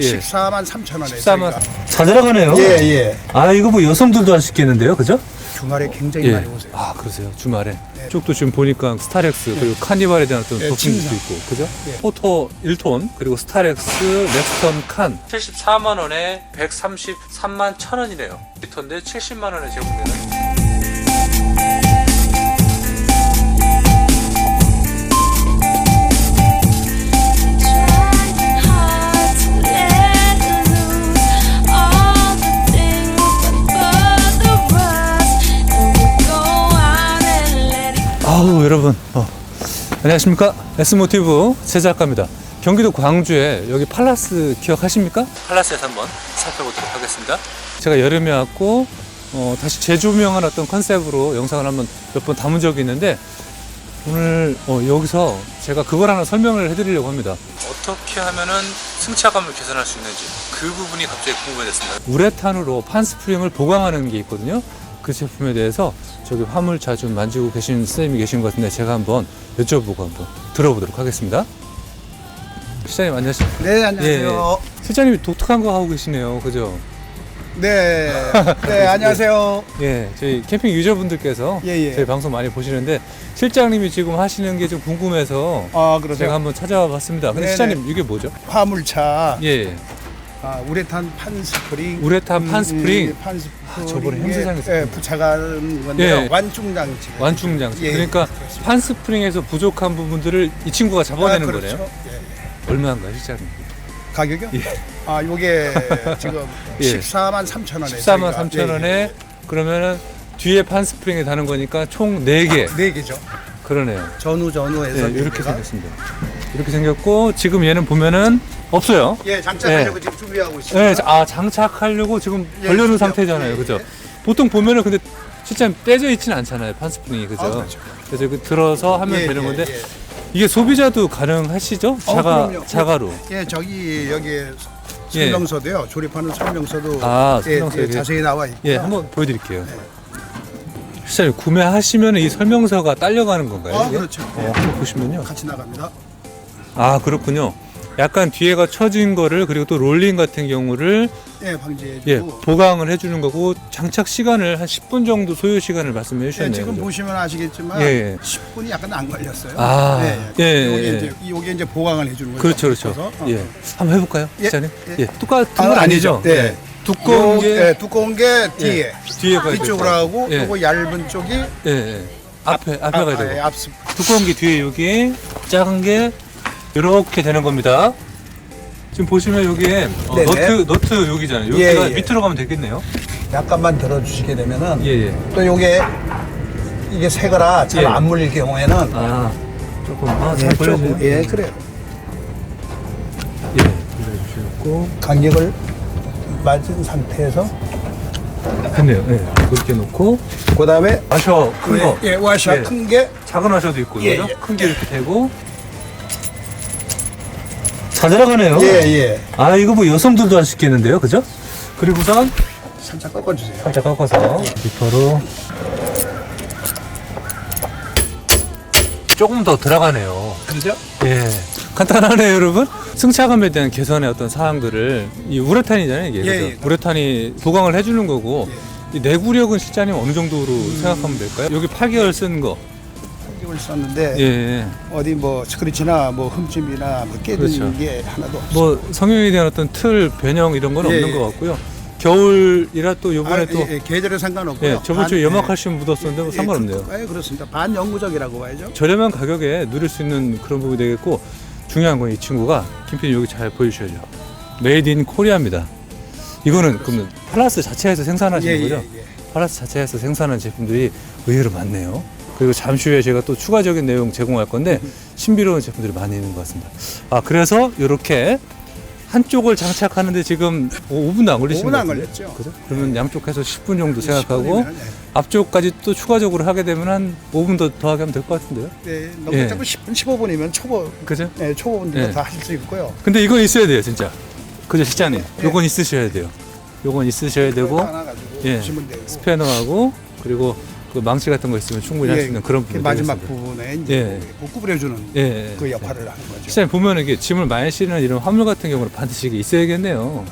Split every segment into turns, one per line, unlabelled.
예.
14만 3천 원에
14만 잘 들어가네요.
예, 예.
아 이거 뭐 여성들도 할 수 있겠는데요, 그죠?
주말에 굉장히 많이 오세요.
아 그러세요. 주말에 쪽도 지금 보니까 스타렉스 그리고 카니발에 대한 어떤
예,
도품도
침상.
있고, 그죠?
예.
포터 1톤 그리고 스타렉스 렉스턴 칸 74만 원에 133만 천 원이네요. 리터인데 70만 원에 제공되는. 여러분 어. 안녕하십니까? S모티브 제작가입니다. 경기도 광주에 여기 팔라스 기억하십니까? 팔라스에서 한번 살펴보도록 하겠습니다. 제가 여름에 왔고 어, 다시 재조명한 어떤 컨셉으로 영상을 한번 몇 번 담은 적이 있는데 오늘 어, 여기서 제가 그걸 하나 설명을 해드리려고 합니다. 어떻게 하면은 승차감을 개선할 수 있는지 그 부분이 갑자기 궁금해졌습니다. 우레탄으로 판스프링을 보강하는 게 있거든요 그 제품에 대해서 저기 화물 자주 만지고 계신 선생님이 계신 것 같은데 제가 한번 여쭤보고 한번 들어보도록 하겠습니다. 실장님 안녕하십니까?
네, 안녕하세요.
실장님이 독특한 거 하고 계시네요. 그죠?
네. 네, 안녕하세요.
예, 저희 캠핑 유저분들께서
예, 예.
저희 방송 많이 보시는데 실장님이 지금 하시는 게 좀 궁금해서
아,
제가
그러세요.
한번 찾아와 봤습니다. 근데
네네.
실장님 이게 뭐죠?
화물차
예,
아, 우레탄 판스프링
우레탄 판스프링.
음, 판스프링
저번에 행사장에서
예, 부착하는 건데요.
예.
완충 장치.
완충 장치.
예,
그러니까
그렇습니다.
판스프링에서 부족한 부분들을 이 친구가 잡아내는
아, 그렇죠.
거네요.
예.
얼마인가요, 실장님?
가격이요?
예.
아, 요게 지금
예.
14만 3천 원에
14만 3천 원에 그러면은 뒤에 판스프링이 다는 거니까 총 4개
네 개죠.
그러네요.
전후 전후에서
네,
네
이렇게. 생겼습니다. 이렇게 생겼고 지금 얘는 보면은 없어요.
예, 장착하려고 지금 준비하고
네,
있습니다.
아 장착하려고 지금
예,
걸려놓은
준비하고.
상태잖아요,
예,
그죠?
예.
보통 보면은 근데 진짜 떼져 있지는 않잖아요, 판스프링이 그죠?
아, 그렇죠.
그래서 들어서 하면
예,
되는
예,
건데
예.
이게 소비자도 가능하시죠?
어,
자가
그럼요.
자가로.
예, 저기 여기
예.
설명서도요. 조립하는 설명서도
아,
예,
설명서
예,
이게-
자세히 나와 있고.
예, 한번 보여드릴게요. 실장님 구매하시면 이 설명서가 딸려가는 건가요?
아,
이게?
그렇죠.
어, 한번 보시면요.
같이 나갑니다.
아 그렇군요. 약간 뒤에가 처진 거를 그리고 또 롤링 같은 경우를
예, 방지해 주고.
예 보강을 해주는 거고 장착 시간을 한 10분 정도 소요 시간을 말씀해
예,
주셨네요.
지금
그죠?
보시면 아시겠지만
예, 예.
10분이 약간 안 걸렸어요.
아, 예, 예,
요게
예.
이제 요게 이제 보강을 해 주는 거죠.
그렇죠, 그렇죠.
그래서, 어.
예, 한번 해볼까요,
예,
기자님?
예.
예, 똑같은
아,
건 아니죠?
네.
예. 두꺼운
요,
게
예, 두꺼운 게 뒤에
예, 뒤에 가야
이쪽으로
되고.
하고
예.
요거 얇은 쪽이
예, 예. 앞에 앞에 가야 되고
예, 앞스
두꺼운 게 뒤에 여기 작은 게 이렇게 되는 겁니다. 지금 보시면 여기에 어,
네네.
너트 너트 여기잖아요.
예,
여기가
예.
밑으로 가면 되겠네요.
약간만 들어 주시게 되면은
예, 예.
또 요게 이게 새 거라 잘
예.
안 물릴 경우에는
아 조금 아,
예,
잘
조금,
보여주세요.
예, 그래요.
예, 보여주셨고
간격을 맞은 상태에서
했네요. 예, 그렇게 놓고
그다음에
와셔 큰 거,
예, 와샤
예.
큰게
작은 와셔도 있고,
예,
그죠?
예.
큰 게 이렇게 되고 잘 들어가네요.
예, 예.
아 이거 뭐 여성들도 할 수 있겠는데요, 그죠? 그리고선
살짝 꺾어 주세요.
살짝 꺾어서 리퍼로 조금 더 들어가네요.
그죠?
예. 간단하네요, 여러분. 승차감에 대한 개선의 어떤 사항들을 이 우레탄이잖아요, 이게.
예? 예.
우레탄이 보강을 해주는 거고 이 내구력은 실장님 어느 정도로 생각하면 될까요? 여기 8개월 쓴 거.
이걸 썼는데
예, 예.
어디 뭐 스크래치나 뭐 흠집이나 뭐 깨진
그렇죠.
게 하나도 없어.
뭐 성형에 대한 어떤 틀, 변형 이런 건
예,
없는
예.
것 같고요. 겨울이라 또 요번에
아,
또
예, 예, 계절에 상관없고요.
예, 저번 주에
반-
염화칼슘 묻었었는데 뭐
예,
상관없네요.
그- 예, 그렇습니다. 반영구적이라고 봐야죠.
저렴한 가격에 누릴 수 있는 그런 부분이 되겠고 중요한 건 이 친구가 김PD 여기 잘 보여주셔야죠. 메이드 인 코리아입니다. 이거는 그러면 팔라스 자체에서 생산하시는
예,
거죠?
예, 예.
팔라스 자체에서 생산한 제품들이 의외로 많네요. 그리고 잠시 후에 제가 또 추가적인 내용 제공할 건데 신비로운 제품들이 많이 있는 것 같습니다. 아 그래서 이렇게 한쪽을 장착하는데 지금 5분도 안 걸리신
5분
것
안
같은데?
걸렸죠.
그죠? 그러면 양쪽 해서 10분 정도 생각하고
10분이면, 예.
앞쪽까지 또 추가적으로 하게 되면 한 5분 더 더하게 하면 될 것 같은데요?
네, 너무
예.
자꾸 10분, 15분이면 초보,
그죠?
네, 초보분들도
예.
다 하실 수 있고요.
근데 이건 있어야 돼요, 진짜. 그죠, 실장님?
예.
요건 있으셔야 돼요. 요건 있으셔야 되고,
하나 가지고
예.
되고.
스패너하고, 그리고 그 망치 같은 거 있으면 충분히 할 수 있는 그런
그
부분
마지막
되겠습니다.
부분에 이제
예.
뭐 구부려주는
예, 예,
그
예.
역할을 하는 거죠.
시장님 보면 이게 짐을 많이 실는 이런 화물 같은 경우는 반드시 이게 있어야겠네요.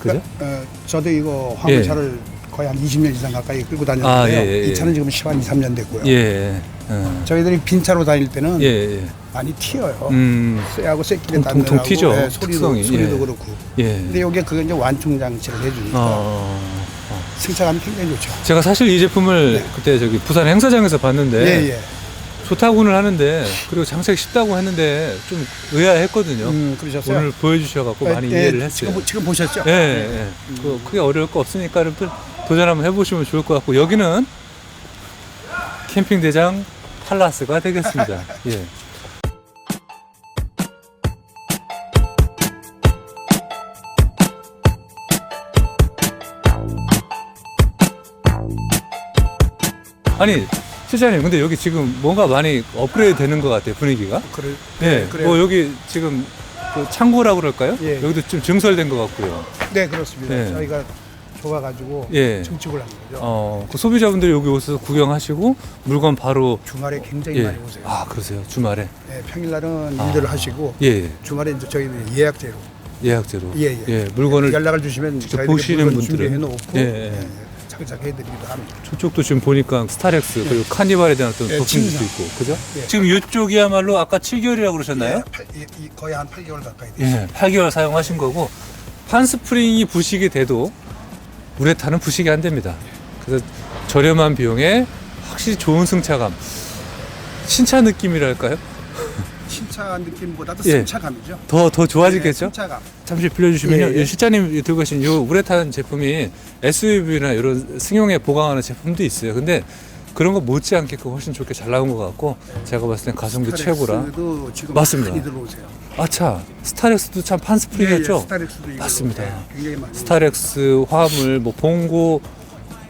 그죠?
어, 저도 이거 화물차를 거의 한 20년 이상 가까이 끌고 다녔는데요.
아, 예, 예, 예.
이 차는 지금 10한 2, 3년 됐고요.
예. 어.
저희들이 빈 차로 다닐 때는
예, 예.
많이 튀어요.
음.
쇠하고 쇠끼리
통- 통통 튀죠.
예, 소리도
특성이,
소리도
예.
그렇고.
예.
근데 여기에 그게 이제 완충 장치를 해주니까
어.
승차감이 굉장히 좋죠.
제가 사실 이 제품을
네.
그때 저기 부산 행사장에서 봤는데
예, 예.
좋다고는 하는데 그리고 장착 쉽다고 했는데 좀 의아했거든요.
음, 그러셨어요?
오늘 보여주셔갖고 많이
예,
이해를
예,
했어요.
지금, 지금 보셨죠?
예, 예. 그 크게 어려울 거 없으니까 여러분들 도전 한번 해보시면 좋을 것 같고 여기는 캠핑 대장 팔라스가 되겠습니다. 예. 아니 실장님 근데 여기 지금 뭔가 많이 업그레이드 되는 것 같아요 분위기가
그래,
네,
그래요.
뭐 여기 지금 그 창고라고 그럴까요?
예.
여기도 좀 증설된 것 같고요.
네, 그렇습니다.
네.
저희가 좋아가지고
예.
증축을 한 거죠.
어, 그 소비자분들이 여기 오셔서 구경하시고 물건 바로
주말에 굉장히
예.
많이 오세요.
아, 그러세요. 주말에.
네, 평일날은
아.
일들을 하시고
예, 예.
주말에 이제 저희는 예약제로
예약제로.
예, 예.
물건을
연락을 주시면
직접
저희들이
보시는
물건
분들은
준비해 놓고
예, 예.
예, 장착해드리기도 합니다.
저쪽도 지금 보니까 스타렉스 그리고 카니발에 대한 어떤
예,
도품도
침상.
있고. 그죠?
예.
지금 이쪽이야말로 아까 7개월이라고 그러셨나요?
예, 팔- 이- 이 거의 한 8개월 가까이 됐어요.
예. 8개월 사용하신 거고 판 스프링이 부식이 돼도 우레탄은 부식이 안 됩니다. 그래서 저렴한 비용에 확실히 좋은 승차감. 신차 느낌이랄까요?
신차 느낌보다도
예.
승차감이죠.
더, 더
예,
좋아지겠죠?
승차감.
잠시 빌려주시면요.
예, 예.
이 실장님 들고 계신 이 우레탄 제품이 SUV나 이런 승용에 보강하는 제품도 있어요. 근데 그런 거 못지않게 그 훨씬 좋게 잘 나온 것 같고 제가 봤을 땐 가성비 최고라.
스타렉스도 지금
맞습니다.
많이 들어오세요.
아차 스타렉스도 참판
예, 예,
스프링이었죠.
스타렉스도 이거
맞습니다.
예, 굉장히 많이
스타렉스 화물 뭐 봉고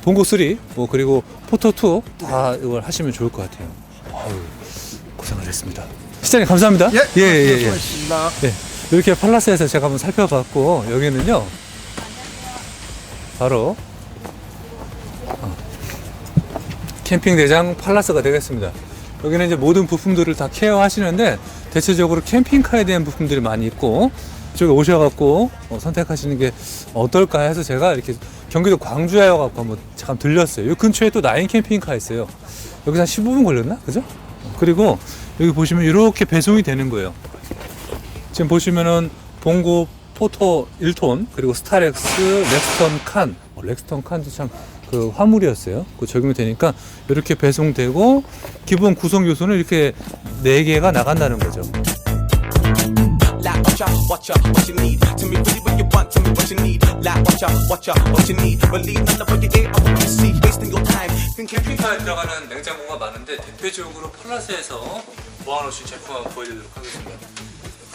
봉고 3, 뭐 그리고 포토 2다 이걸 하시면 좋을 것 같아요. 아유, 고생을 했습니다. 시장님 감사합니다.
예,
예, 예, 예.
수고하셨습니다.
네, 이렇게 팔라스에서 제가 한번 살펴봤고 여기는요 바로 어, 캠핑 대장 팔라스가 되겠습니다. 여기는 이제 모든 부품들을 다 케어하시는데 대체적으로 캠핑카에 대한 부품들이 많이 있고 저기 오셔갖고 어, 선택하시는 게 어떨까 해서 제가 이렇게 경기도 광주에 와갖고 한번 잠깐 들렸어요. 이 근처에 또 나인 캠핑카 있어요. 여기서 한 15분 걸렸나? 그죠? 그리고 여기 보시면 이렇게 배송이 되는 거예요. 지금 보시면은 봉고 포토 1톤 그리고 스타렉스 렉스턴 칸 어, 렉스턴 칸도 참 그 화물이었어요. 그 적용이 되니까 이렇게 배송되고 기본 구성 요소는 이렇게 네 개가 나간다는 거죠.
Like, watch out, watch out, what you need. Tell me really what you want, tell me what you need. Like, watch out, watch out, what you need. Believe none of what you hear, I want you to see. Wasting your time, thinking.
캠핑카에 들어가는 냉장고가 많은데 대표적으로 플러스에서 모아놓으신 제품 한번 보여드리도록 하겠습니다.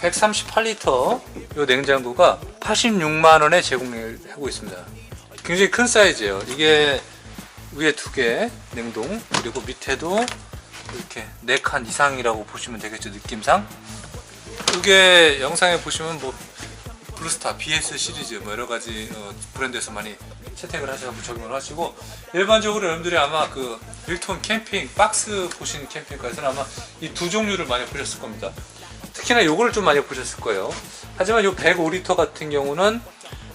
138리터 이 냉장고가 86만 원에 제공을 하고 있습니다. 굉장히 큰 사이즈예요. 이게 위에 두 개 냉동 그리고 밑에도 이렇게 네 칸 이상이라고 보시면 되겠죠 느낌상. 이게 영상에 보시면 뭐 블루스타, BS 시리즈 뭐 여러 가지 어, 브랜드에서 많이 채택을 하셔서 적용을 하시고 일반적으로 여러분들이 아마 그 1톤 캠핑 박스 보신 캠핑카에서는 아마 이 두 종류를 많이 보셨을 겁니다. 특히나 요거를 좀 많이 보셨을 거예요. 하지만 요 105리터 같은 경우는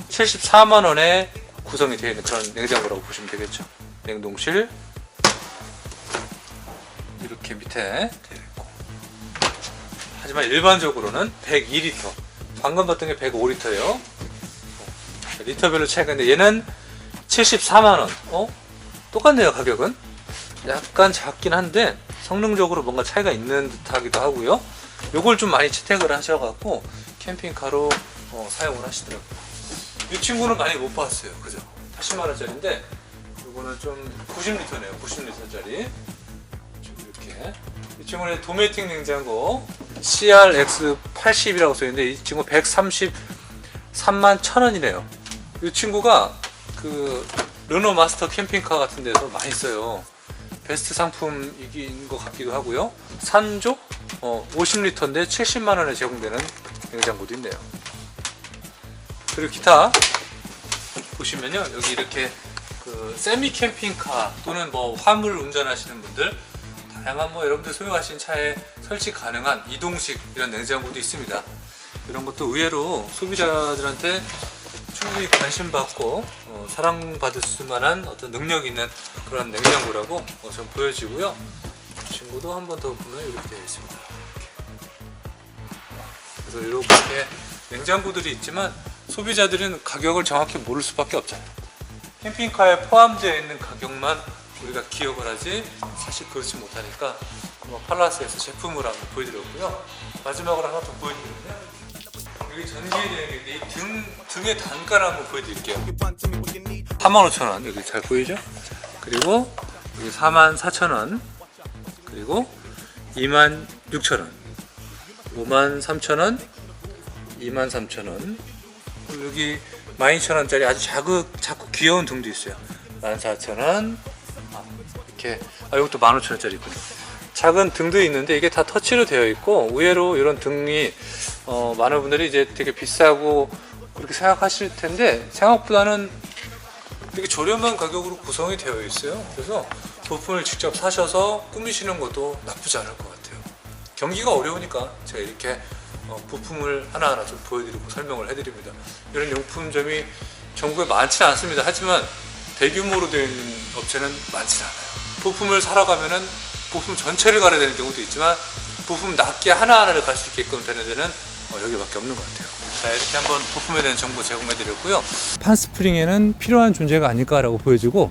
74만 원에 구성이 되어 있는 그런 냉장고라고 보시면 되겠죠. 냉동실 이렇게 밑에 되어 있고 하지만 일반적으로는 102리터 방금 봤던 게 105리터예요 리터별로 차이가 있는데 얘는 74만원. 어? 똑같네요 가격은? 약간 작긴 한데 성능적으로 뭔가 차이가 있는 듯 하기도 하고요. 요걸 좀 많이 채택을 하셔갖고 캠핑카로 어, 사용을 하시더라고요. 이 친구는 많이 못 봤어요. 그죠? 80만원짜리인데 요거는 좀 90리터네요. 90리터짜리. 이렇게. 이 친구는 도메틱 냉장고 CRX 80이라고 써있는데 이 친구 133만 1000원이네요. 이 친구가 그 르노 마스터 캠핑카 같은 데서 많이 써요. 베스트 상품인 것 같기도 하고요. 산조? 어, 50리터인데 70만 원에 제공되는 냉장고도 있네요. 그리고 기타 보시면요. 여기 이렇게 그 세미 캠핑카 또는 뭐 화물 운전하시는 분들 다양한 뭐 여러분들 소유하신 차에 설치 가능한 이동식 이런 냉장고도 있습니다. 이런 것도 의외로 소비자들한테 충분히 관심 받고 어, 사랑받을 수만한 어떤 능력 있는 그런 냉장고라고 어, 좀 보여지고요. 이 친구도 한 번 더 보면 이렇게 되어 있습니다. 그래서 이렇게 냉장고들이 있지만 소비자들은 가격을 정확히 모를 수밖에 없잖아요. 캠핑카에 포함되어 있는 가격만 우리가 기억을 하지 사실 그렇지 못하니까 팔라스에서 제품을 한번 보여드렸고요. 마지막으로 하나 더 보여드리면요. 여기 전기에 되는데 이 등, 등의 단가를 한번 보여드릴게요. 45,000원. 여기 잘 보이죠? 그리고 여기 44,000원. 그리고 26,000원. 53,000원. 23,000원. 그리고 여기 12,000원짜리 아주 작은 작고 귀여운 등도 있어요. 14,000원. 아, 이렇게. 아 이것도 15,000원짜리 있군요 작은 등도 있는데 이게 다 터치로 되어 있고 의외로 이런 등이 어, 많은 분들이 이제 되게 비싸고 그렇게 생각하실 텐데 생각보다는 되게 저렴한 가격으로 구성이 되어 있어요. 그래서 부품을 직접 사셔서 꾸미시는 것도 나쁘지 않을 것 같아요. 경기가 어려우니까 제가 이렇게 어, 부품을 하나하나 좀 보여드리고 설명을 해드립니다. 이런 용품점이 전국에 많지는 않습니다. 하지만 대규모로 있는 업체는 많지는 않아요. 부품을 사러 가면은 부품 전체를 가야 되는 경우도 있지만 부품 낱개 하나하나를 갈 수 있게끔 되는 데는 어, 여기밖에 없는 것 같아요. 자 이렇게 한번 부품에 대한 정보 제공해 드렸고요. 판스프링에는 필요한 존재가 아닐까라고 보여지고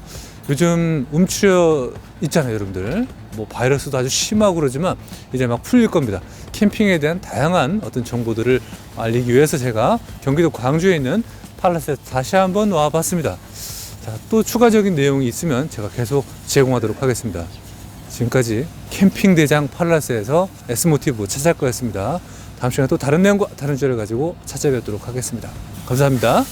요즘 움츠려 있잖아요, 여러분들. 뭐 바이러스도 아주 심하고 그러지만 이제 막 풀릴 겁니다. 캠핑에 대한 다양한 어떤 정보들을 알리기 위해서 제가 경기도 광주에 있는 팔라스에 다시 한번 와봤습니다. 자, 또 추가적인 내용이 있으면 제가 계속 제공하도록 하겠습니다. 지금까지 캠핑 대장 팔라스에서 S모티브 찾아갈 거였습니다. 다음 시간에 또 다른 내용과 다른 주제를 가지고 찾아뵙도록 하겠습니다. 감사합니다.